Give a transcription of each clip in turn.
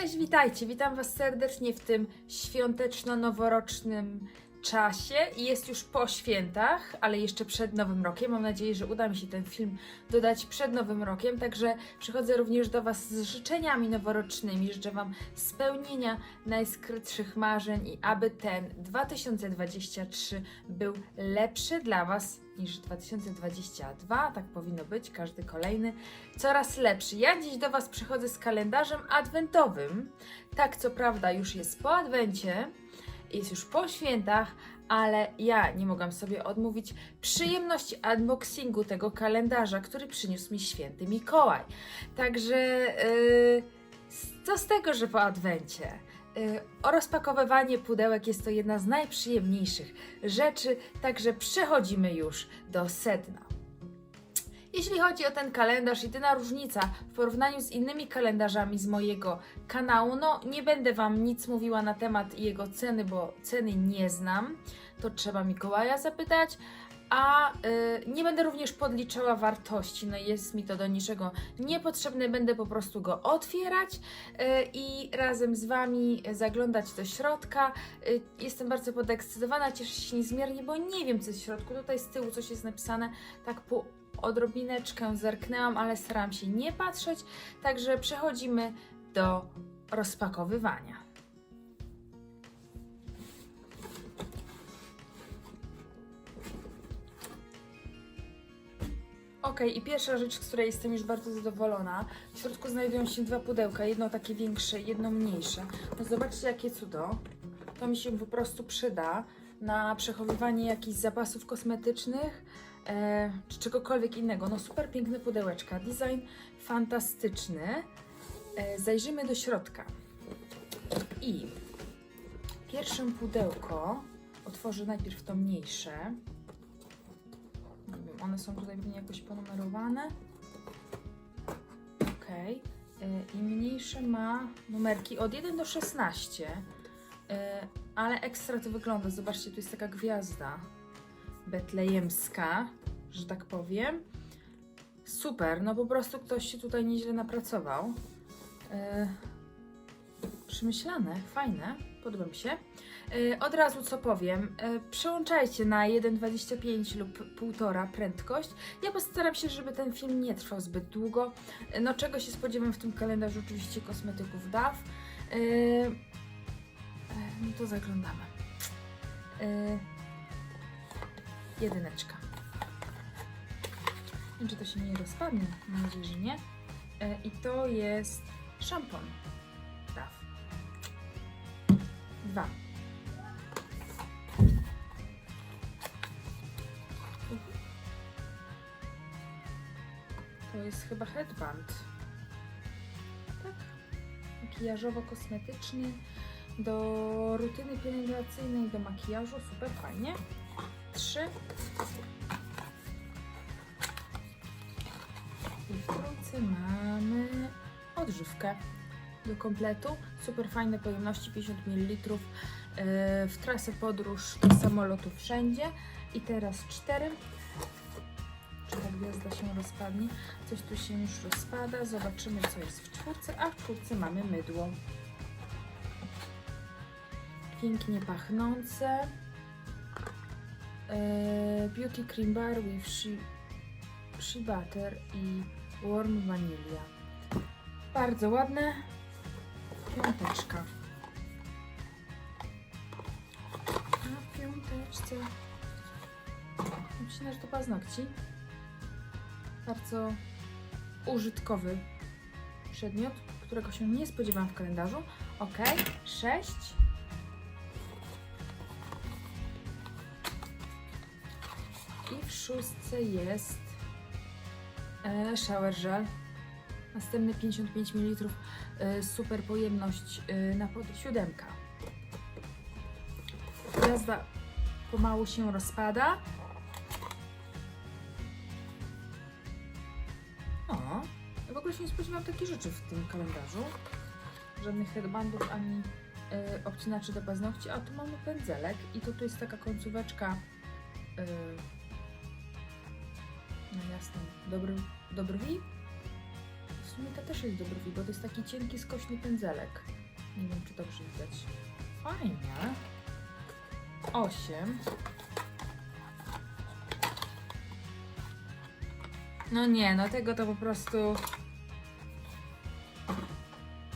Cześć, witajcie. Witam Was serdecznie w tym świąteczno-noworocznym czasie. I Jest już po świętach, ale jeszcze przed Nowym Rokiem. Mam nadzieję, że uda mi się ten film dodać przed Nowym Rokiem. Także przychodzę również do Was z życzeniami noworocznymi. Życzę Wam spełnienia najskrytszych marzeń i aby ten 2023 był lepszy dla Was niż 2022. Tak powinno być, każdy kolejny coraz lepszy. Ja dziś do Was przychodzę z kalendarzem adwentowym. Tak, co prawda, już jest po adwencie, jest już po świętach, ale ja nie mogłam sobie odmówić przyjemności unboxingu tego kalendarza, który przyniósł mi święty Mikołaj. Także, yy, co z tego, że po adwencie? Yy, o rozpakowywanie pudełek jest to jedna z najprzyjemniejszych rzeczy, także przechodzimy już do sedna. Jeśli chodzi o ten kalendarz, jedyna różnica w porównaniu z innymi kalendarzami z mojego kanału, no nie będę Wam nic mówiła na temat jego ceny, bo ceny nie znam, to trzeba Mikołaja zapytać, a y, nie będę również podliczała wartości, no jest mi to do niczego niepotrzebne, będę po prostu go otwierać y, i razem z Wami zaglądać do środka. Y, jestem bardzo podekscytowana, cieszę się niezmiernie, bo nie wiem co jest w środku, tutaj z tyłu coś jest napisane tak po odrobineczkę zerknęłam, ale staram się nie patrzeć, także przechodzimy do rozpakowywania. Ok, i pierwsza rzecz, z której jestem już bardzo zadowolona. W środku znajdują się dwa pudełka, jedno takie większe, jedno mniejsze. No zobaczcie, jakie cudo. To mi się po prostu przyda na przechowywanie jakichś zapasów kosmetycznych e, czy czegokolwiek innego. No super piękne pudełeczka, design fantastyczny. E, zajrzymy do środka. I pierwsze pudełko otworzę najpierw to mniejsze. Nie wiem, one są tutaj pewnie jakoś ponumerowane. Ok. I mniejsze ma numerki od 1 do 16. E, ale ekstra to wygląda. Zobaczcie, tu jest taka gwiazda betlejemska, że tak powiem. Super, no po prostu ktoś się tutaj nieźle napracował. E, przemyślane, fajne, podoba mi się. E, od razu co powiem, e, przełączajcie na 1,25 lub 1,5 prędkość. Ja postaram się, żeby ten film nie trwał zbyt długo. E, no czego się spodziewam w tym kalendarzu? Oczywiście kosmetyków DAW. E, no to zaglądamy. E, jedyneczka. Nie wiem, czy to się nie rozpadnie. Mam nadzieję, że nie. E, I to jest szampon. Dwa. To jest chyba headband. Tak. Makijażowo-kosmetyczny. Do rutyny pielęgnacyjnej, do makijażu. Super, fajnie. Trzy. I w trójce mamy odżywkę do kompletu. Super fajne pojemności, 50 ml. Yy, W trasę podróż do samolotu wszędzie. I teraz cztery. Czy ta gwiazda się rozpadnie? Coś tu się już rozpada. Zobaczymy, co jest w czwórce. A w czwórce mamy mydło. Pięknie pachnące. E, Beauty Cream Bar with Shea, shea Butter i Warm Vanilla. Bardzo ładne. Piąteczka. Na piąteczce. Myślę, że to paznokci. Bardzo użytkowy przedmiot, którego się nie spodziewałam w kalendarzu. Ok, 6. szóstce jest e, shower gel. Następny 55 ml. E, super pojemność e, na pod siódemka. Gwiazda pomału się rozpada. O, ja w ogóle się nie spodziewałam takich rzeczy w tym kalendarzu. Żadnych headbandów ani e, obcinaczy do paznokci. A tu mamy pędzelek i to tu jest taka końcóweczka e, no jasne, do, br- do brwi. sumie to też jest do brwi, bo to jest taki cienki, skośny pędzelek. Nie wiem, czy dobrze widać. Fajnie. Osiem. No nie, no tego to po prostu...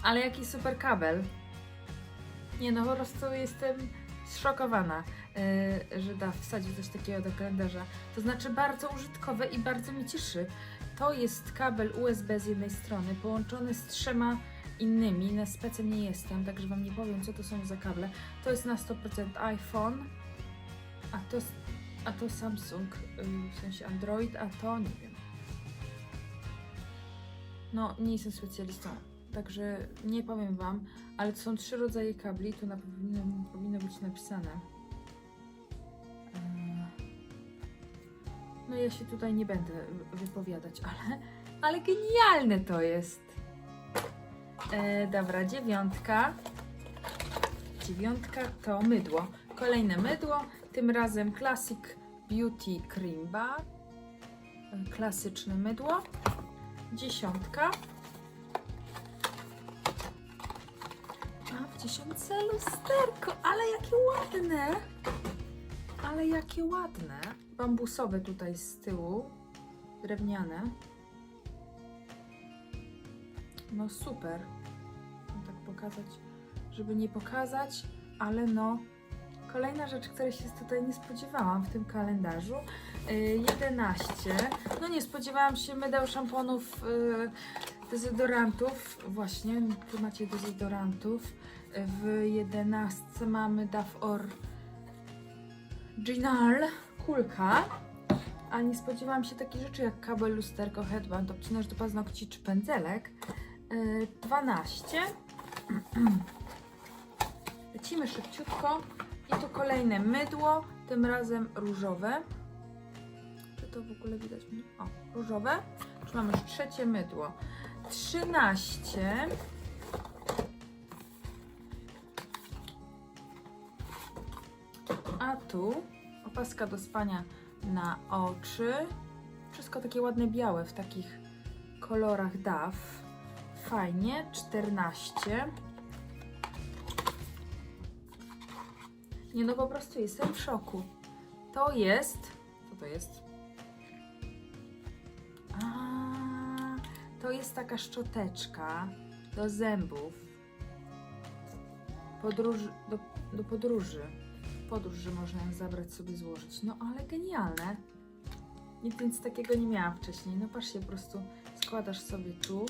Ale jaki super kabel. Nie no, po prostu jestem zszokowana, yy, że da wsadził coś takiego do kalendarza. To znaczy bardzo użytkowe i bardzo mi cieszy. To jest kabel USB z jednej strony połączony z trzema innymi. Na specem nie jestem, także Wam nie powiem, co to są za kable. To jest na 100% iPhone, a to, a to Samsung, yy, w sensie Android, a to nie wiem. No, nie jestem specjalistą, także nie powiem Wam, ale to są trzy rodzaje kabli, tu na powinno, powinno być napisane. Ja się tutaj nie będę wypowiadać, ale, ale genialne to jest. E, dobra, dziewiątka. Dziewiątka to mydło. Kolejne mydło, tym razem Classic Beauty Cream Bar. E, Klasyczne mydło. Dziesiątka. A w dziesiątce lusterko, ale jakie ładne! Ale jakie ładne. Bambusowe tutaj z tyłu. Drewniane. No super. Tak pokazać, żeby nie pokazać, ale no. Kolejna rzecz, której się tutaj nie spodziewałam w tym kalendarzu. Yy, 11. No nie spodziewałam się mydeł, szamponów, yy, dezodorantów. Właśnie, tu macie dezodorantów. W 11 mamy Duff Or Ginal, kulka. A nie spodziewałam się takich rzeczy jak kabel, lusterko, headband, obcinasz do paznokci czy pędzelek. Yy, 12. Lecimy szybciutko. I tu kolejne mydło, tym razem różowe. Czy to w ogóle widać? O, różowe. Już mamy już trzecie mydło. 13. A tu opaska do spania na oczy. Wszystko takie ładne białe w takich kolorach DAF. Fajnie. 14. Nie no, po prostu jestem w szoku. To jest. Co to jest? A, to jest taka szczoteczka do zębów. Podróż, do, do podróży. Podróż, że można ją zabrać sobie złożyć. No ale genialne. Nic, nic takiego nie miałam wcześniej. No patrzcie, po prostu składasz sobie tu.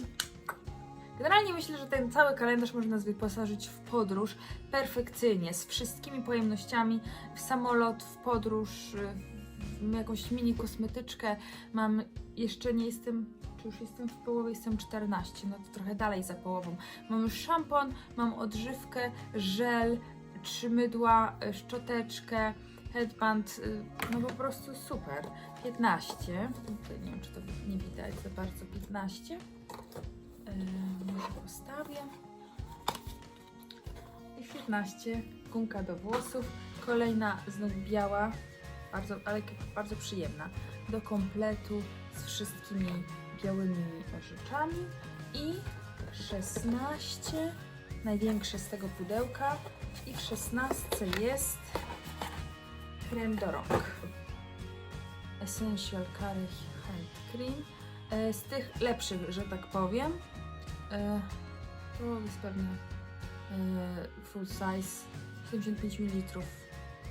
Generalnie myślę, że ten cały kalendarz można wyposażyć w podróż perfekcyjnie, z wszystkimi pojemnościami, w samolot, w podróż, w jakąś mini kosmetyczkę. Mam, jeszcze nie jestem, czy już jestem w połowie, jestem 14, no to trochę dalej za połową. Mam już szampon, mam odżywkę, żel, trzy mydła, y, szczoteczkę, headband, y, no po prostu super. 15, tutaj nie wiem, czy to nie widać za bardzo, 15. Yy, może postawię. I 15, gumka do włosów. Kolejna znów biała, bardzo, ale bardzo przyjemna. Do kompletu z wszystkimi białymi rzeczami. I 16, największe z tego pudełka. I w 16 jest krem do rąk. Essential Curry Hand Cream. E, Z tych lepszych, że tak powiem. E, To jest pewnie e, full size 75 ml.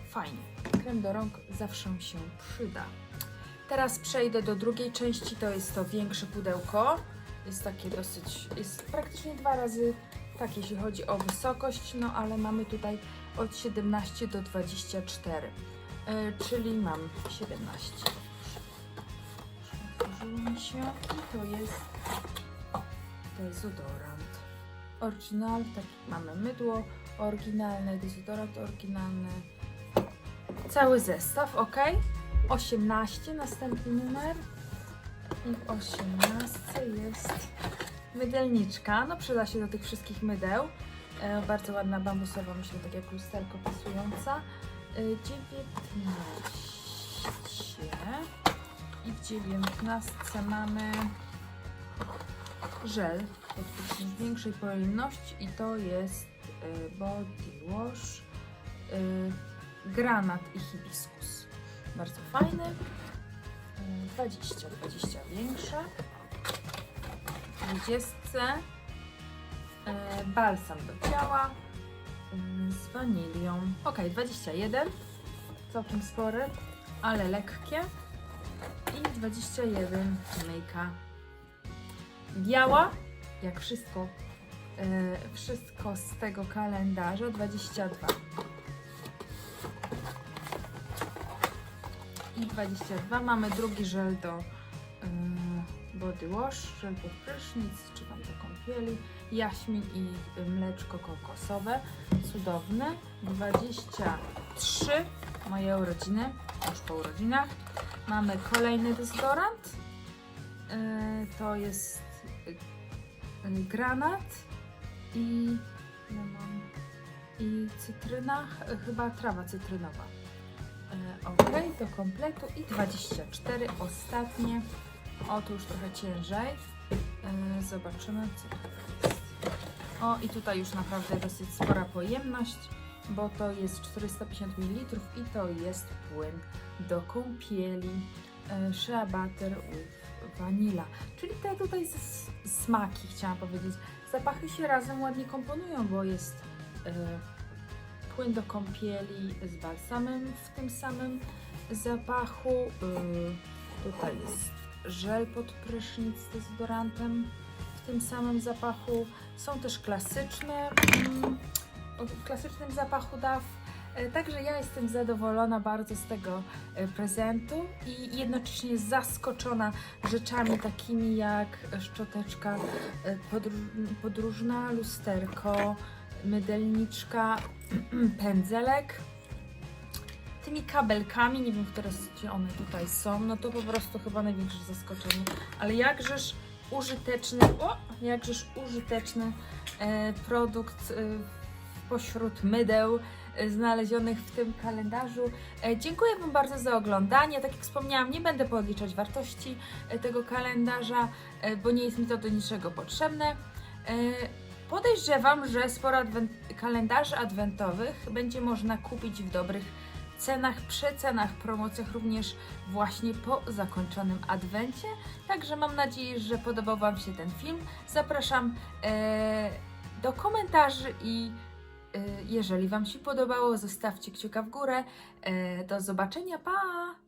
Fajnie. Krem do rąk zawsze się przyda. Teraz przejdę do drugiej części, to jest to większe pudełko. Jest takie dosyć, jest praktycznie dwa razy tak, jeśli chodzi o wysokość, no ale mamy tutaj od 17 do 24, e, czyli mam 17. Otworzyło mi się i to jest dezodorant. Oryginal, taki mamy mydło oryginalne, dezodorant oryginalny. Cały zestaw, ok? 18, następny numer. I w 18 jest mydelniczka. No przyda się do tych wszystkich mydeł. E, bardzo ładna bambusowa, myślę, tak jak lusterko pasująca. E, 19. I w 19 mamy żel prysznic większej pojemności i to jest y, body wash y, granat i hibiskus. Bardzo fajny. Y, 20, 20 większe. 20 y, balsam do ciała y, z wanilią. Ok, 21. Całkiem spory, ale lekkie. I 21 myjka biała, jak wszystko, e, wszystko z tego kalendarza, 22. I 22 mamy drugi żel do e, body wash, prysznic, czy tam do kąpieli, jaśmin i mleczko kokosowe, cudowny, 23, moje urodziny, już po urodzinach. Mamy kolejny dezodorant, E, to jest e, granat i i cytryna, chyba trawa cytrynowa. Ok, do kompletu i 24 ostatnie. O, tu już trochę ciężej. E, Zobaczymy, co to jest. O, i tutaj już naprawdę dosyć spora pojemność, bo to jest 450 ml i to jest płyn do kąpieli. E, Shea Butter with Vanilla. Czyli te tutaj smaki, chciałam powiedzieć. Zapachy się razem ładnie komponują, bo jest e, płyn do kąpieli z balsamem w tym samym zapachu. Tutaj jest żel pod prysznic z dezodorantem w tym samym zapachu. Są też klasyczne, mm, o klasycznym zapachu DAW. E, Także ja jestem zadowolona bardzo z tego e, prezentu i jednocześnie zaskoczona rzeczami takimi jak szczoteczka e, podróż- podróżna, lusterko, mydelniczka, pędzelek. Tymi kabelkami, nie wiem, które gdzie one tutaj są, no to po prostu chyba największe zaskoczenie. Ale jakżeż użyteczny, o, jakżeż użyteczny e, produkt e, pośród mydeł e, znalezionych w tym kalendarzu. E, Dziękuję Wam bardzo za oglądanie. Tak jak wspomniałam, nie będę podliczać wartości e, tego kalendarza, bo nie jest mi to do niczego potrzebne. Podejrzewam, że sporo adwen- kalendarzy adwentowych będzie można kupić w dobrych cenach, przecenach, promocjach również właśnie po zakończonym adwencie. Także mam nadzieję, że podobał Wam się ten film. Zapraszam e, do komentarzy i e, jeżeli Wam się podobało, zostawcie kciuka w górę. E, do zobaczenia, pa!